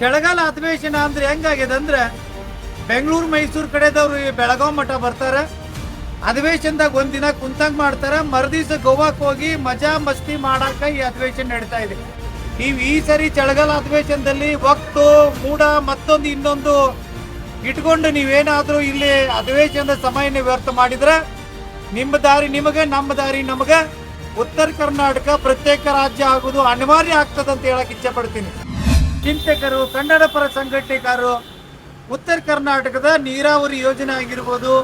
ಚಳಿಗಾಲ ಅಧಿವೇಶನ ಅಂದ್ರೆ ಹೆಂಗಾಗಿದೆ ಅಂದ್ರೆ ಬೆಂಗಳೂರು, ಮೈಸೂರು ಕಡೆದವರು ಈ ಬೆಳಗಾವ್ ಮಠ ಬರ್ತಾರೆ. ಅಧಿವೇಶನದಾಗ ಒಂದಿನ ಕುಂತಂಗ್ ಮಾಡ್ತಾರೆ. ಮರುದಿವಸ ಗೋವಾಕ್ ಹೋಗಿ ಮಜಾ ಮಸ್ತಿ ಮಾಡಾಕ ಈ ಅಧಿವೇಶನ ನಡೀತಾ ಇದೆ. ನೀವು ಈ ಸರಿ ಚಳಿಗಾಲ ಅಧಿವೇಶನದಲ್ಲಿ ಒಕ್ತು ಮೂಡ ಮತ್ತೊಂದು ಇನ್ನೊಂದು ಇಟ್ಕೊಂಡು ನೀವೇನಾದ್ರೂ ಇಲ್ಲಿ ಅಧಿವೇಶನದ ಸಮಯ ವ್ಯರ್ಥ ಮಾಡಿದ್ರೆ ನಿಮ್ಮ ದಾರಿ ನಿಮಗೆ, ನಮ್ಮ ದಾರಿ ನಮಗೆ. ಉತ್ತರ ಕರ್ನಾಟಕ ಪ್ರತ್ಯೇಕ ರಾಜ್ಯ ಆಗೋದು ಅನಿವಾರ್ಯ ಆಗ್ತದೆ ಅಂತ ಹೇಳಕ್ ಇಚ್ಛೆ ಪಡ್ತೀನಿ. ಚಿಂತಕರು, ಕನ್ನಡ ಪರ ಸಂಘಟನೆಕಾರರು, ಉತ್ತರ ಕರ್ನಾಟಕದ ನೀರಾವರಿ ಯೋಜನೆ ಆಗಿರ್ಬೋದು,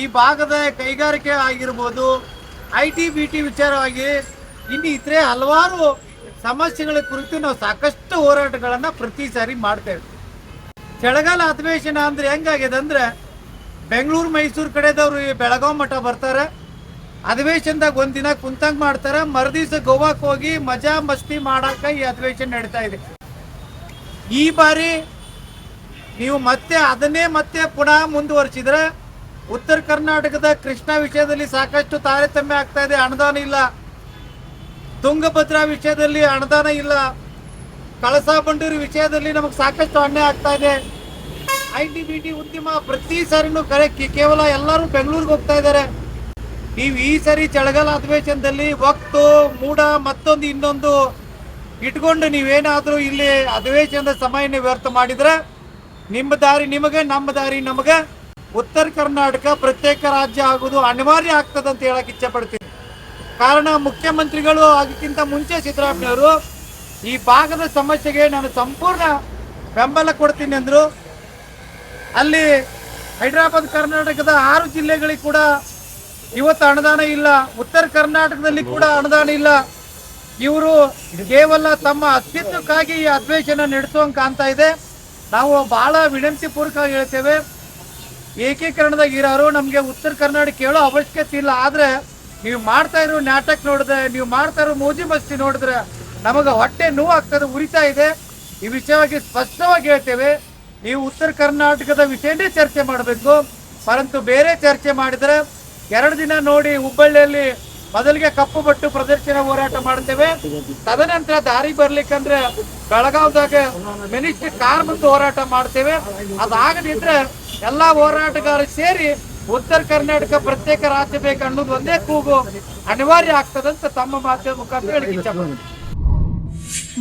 ಈ ಭಾಗದ ಕೈಗಾರಿಕೆ ಆಗಿರ್ಬೋದು ಐ ಟಿ ಬಿ ಟಿ ವಿಚಾರವಾಗಿ ಇನ್ನು ಇತರೆ ಹಲವಾರು ಸಮಸ್ಯೆಗಳ ಕುರಿತು ನಾವು ಸಾಕಷ್ಟು ಹೋರಾಟಗಳನ್ನು ಪ್ರತಿ ಸಾರಿ ಮಾಡ್ತೇವೆ ಚಳಿಗಾಲ ಅಧಿವೇಶನ ಅಂದ್ರೆ ಹೆಂಗಾಗಿದೆ ಅಂದ್ರೆ, ಬೆಂಗಳೂರು, ಮೈಸೂರು ಕಡೆದವರು ಬೆಳಗಾವ್ ಮಠ ಬರ್ತಾರೆ, ಅಧಿವೇಶನದಾಗ ಒಂದಿನ ಕುಂತಂಗ್ ಮಾಡ್ತಾರೆ, ಮರುದಿವಸ ಗೋವಾಕ್ಕೆ ಹೋಗಿ ಮಜಾ ಮಸ್ತಿ ಮಾಡಾಕ ಈ ಅಧಿವೇಶನ ನಡೀತಾ ಇದೆ. ಈ ಬಾರಿ ನೀವು ಮತ್ತೆ ಅದನ್ನೇ ಮತ್ತೆ ಪುನಃ ಮುಂದುವರಿಸಿದ್ರೆ ಉತ್ತರ ಕರ್ನಾಟಕದ ಕೃಷ್ಣ ವಿಷಯದಲ್ಲಿ ಸಾಕಷ್ಟು ತಾರತಮ್ಯ ಆಗ್ತಾ ಇದೆ, ಅನುದಾನ ಇಲ್ಲ. ತುಂಗಭದ್ರಾ ವಿಷಯದಲ್ಲಿ ಅನುದಾನ ಇಲ್ಲ. ಕಳಸಾ ಬಂಡೂರಿ ವಿಷಯದಲ್ಲಿ ನಮಗೆ ಸಾಕಷ್ಟು ಅನ್ಯಾಯ ಆಗ್ತಾ ಇದೆ. ಐ ಟಿ ಬಿ ಟಿ ಉದ್ಯಮ ಪ್ರತಿ ಸಾರಿನೂ ಕರೆ ಕೇವಲ ಎಲ್ಲರೂ ಬೆಂಗಳೂರಿಗೆ ಹೋಗ್ತಾ ಇದ್ದಾರೆ. ನೀವು ಈ ಸರಿ ಚಳಗಾಲ ಅಧಿವೇಶನದಲ್ಲಿ ಒಕ್ತು ಮೂಡ ಮತ್ತೊಂದು ಇನ್ನೊಂದು ಇಟ್ಕೊಂಡು ನೀವೇನಾದರೂ ಇಲ್ಲಿ ಅಧಿವೇಶನದ ಸಮಯನ ವ್ಯರ್ಥ ಮಾಡಿದ್ರೆ ನಿಮ್ಮ ದಾರಿ ನಿಮಗೆ, ನಮ್ಮ ದಾರಿ ನಮಗೆ. ಉತ್ತರ ಕರ್ನಾಟಕ ಪ್ರತ್ಯೇಕ ರಾಜ್ಯ ಆಗುವುದು ಅನಿವಾರ್ಯ ಆಗ್ತದೆ ಅಂತ ಹೇಳಕ್ಕೆ ಇಚ್ಛಪಡ್ತೀನಿ ಕಾರಣ ಮುಖ್ಯಮಂತ್ರಿಗಳು ಅದಕ್ಕಿಂತ ಮುಂಚೆ ಸಿದ್ದರಾಮಯ್ಯವರು ಈ ಭಾಗದ ಸಮಸ್ಯೆಗೆ ನಾನು ಸಂಪೂರ್ಣ ಬೆಂಬಲ ಕೊಡ್ತೀನಿ ಅಂದರು. ಅಲ್ಲಿ ಹೈದರಾಬಾದ್ ಕರ್ನಾಟಕದ ಆರು ಜಿಲ್ಲೆಗಳಿಗೆ ಕೂಡ ಇವತ್ತು ಅನುದಾನ ಇಲ್ಲ. ಉತ್ತರ ಕರ್ನಾಟಕದಲ್ಲಿ ಕೂಡ ಅನುದಾನ ಇಲ್ಲ. ಇವರು ಕೇವಲ ತಮ್ಮ ಅಸ್ತಿತ್ವಕ್ಕಾಗಿ ಈ ಅಧಿವೇಶನ ನಡೆಸುವಂಗೆ ಕಾಣ್ತಾ ಇದೆ. ನಾವು ಬಹಳ ವಿನಂತಿ ಪೂರ್ವಕವಾಗಿ ಹೇಳ್ತೇವೆ. ಏಕೀಕರಣದಾಗ ಇರೋರು, ನಮಗೆ ಉತ್ತರ ಕರ್ನಾಟಕ ಕೇಳೋ ಅವಶ್ಯಕತೆ ಇಲ್ಲ. ಆದ್ರೆ ನೀವು ಮಾಡ್ತಾ ಇರೋ ನಾಟಕ ನೋಡಿದ್ರೆ, ನೀವು ಮಾಡ್ತಾ ಇರೋ ಮೋಜಿ ಮಸ್ತಿ ನೋಡಿದ್ರೆ ನಮಗೆ ಹೊಟ್ಟೆ ನೋವು ಆಗ್ತದೆ, ಉರಿತಾ ಇದೆ. ಈ ವಿಷಯವಾಗಿ ಸ್ಪಷ್ಟವಾಗಿ ಹೇಳ್ತೇವೆ, ನೀವು ಉತ್ತರ ಕರ್ನಾಟಕದ ವಿಷಯನೇ ಚರ್ಚೆ ಮಾಡಬೇಕು. ಪರಂತು ಬೇರೆ ಚರ್ಚೆ ಮಾಡಿದ್ರೆ, ಎರಡು ದಿನ ನೋಡಿ ಹುಬ್ಬಳ್ಳಿಯಲ್ಲಿ ಮೊದಲಿಗೆ ಕಪ್ಪು ಬಟ್ಟು ಪ್ರದರ್ಶನ ಹೋರಾಟ ಮಾಡ್ತೇವೆ. ತದನಂತರ ದಾರಿ ಬರ್ಲಿಕ್ಕಂದ್ರೆ ಬೆಳಗಾವ್ದಾಗ ಮಿನಿಸ್ಟ್ರಿ ಕಾರ್ ಮುಂದೆ ಹೋರಾಟ ಮಾಡ್ತೇವೆ. ಅದಾಗದಿದ್ರೆ ಎಲ್ಲಾ ಹೋರಾಟಗಾರರು ಸೇರಿ ಉತ್ತರ ಕರ್ನಾಟಕ ಪ್ರತ್ಯೇಕ ರಾಜ್ಯ ಬೇಕು ಅನ್ನೋದು ಒಂದೇ ಕೂಗು ಅನಿವಾರ್ಯ ಆಗ್ತದಂತ ತಮ್ಮ ಮಾಧ್ಯಮ ಮುಖಾಂತರ ಹೇಳಿಕ್ಕೆ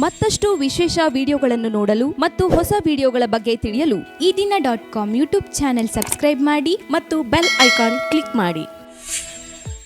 ಮತ್ತಷ್ಟು ವಿಶೇಷ ವಿಡಿಯೋಗಳನ್ನು ನೋಡಲು ಮತ್ತು ಹೊಸ ವಿಡಿಯೋಗಳ ಬಗ್ಗೆ ತಿಳಿಯಲು Ee Dina dot com YouTube channel subscribe ಮಾಡಿ ಮತ್ತು ಬೆಲ್ ಐಕಾನ್ ಕ್ಲಿಕ್ ಮಾಡಿ.